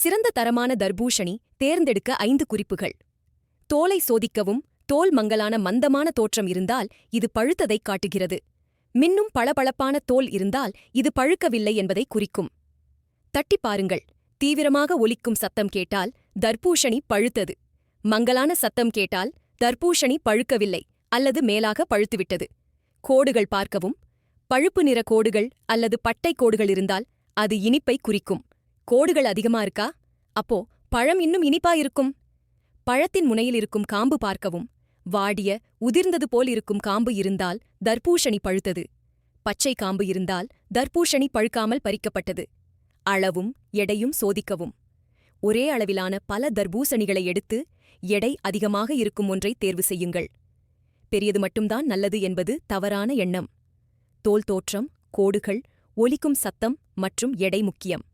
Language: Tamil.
சிறந்த தரமான தர்பூஷணி தேர்ந்தெடுக்க ஐந்து குறிப்புகள். தோலை சோதிக்கவும் தோல் மங்கலான மந்தமான தோற்றம் இருந்தால் இது பழுத்ததைக் காட்டுகிறது. மின்னும் பளபளப்பான தோல் இருந்தால் இது பழுக்கவில்லை என்பதை குறிக்கும். தட்டிப் பாருங்கள் தீவிரமாக ஒலிக்கும் சத்தம் கேட்டால் தர்பூஷணி பழுத்தது. மங்கலான சத்தம் கேட்டால் தர்பூஷணி பழுக்கவில்லை அல்லது மேலாக பழுத்துவிட்டது. கோடுகள் பார்க்கவும் பழுப்பு நிற கோடுகள் அல்லது பட்டை கோடுகள் இருந்தால் அது இனிப்பை குறிக்கும். கோடுகள் அதிகமா இருக்கா? அப்போ பழம் இன்னும் இனிப்பா இருக்கும். பழத்தின் முனையில் இருக்கும் காம்பு பார்க்கவும். வாடிய உதிர்ந்தது போல் இருக்கும் காம்பு இருந்தால் தர்பூஷணி பழுத்தது. பச்சை காம்பு இருந்தால் தர்பூஷணி பழுக்காமல் பறிக்கப்பட்டது. அளவும் எடையும் சோதிக்கவும். ஒரே அளவிலான பல தர்பூசணிகளை எடுத்து எடை அதிகமாக இருக்கும் ஒன்றை தேர்வு செய்யுங்கள். பெரியது மட்டும்தான் நல்லது என்பது தவறான எண்ணம். தோல் தோற்றம் கோடுகள் ஒலிக்கும் சத்தம் மற்றும் எடை முக்கியம்.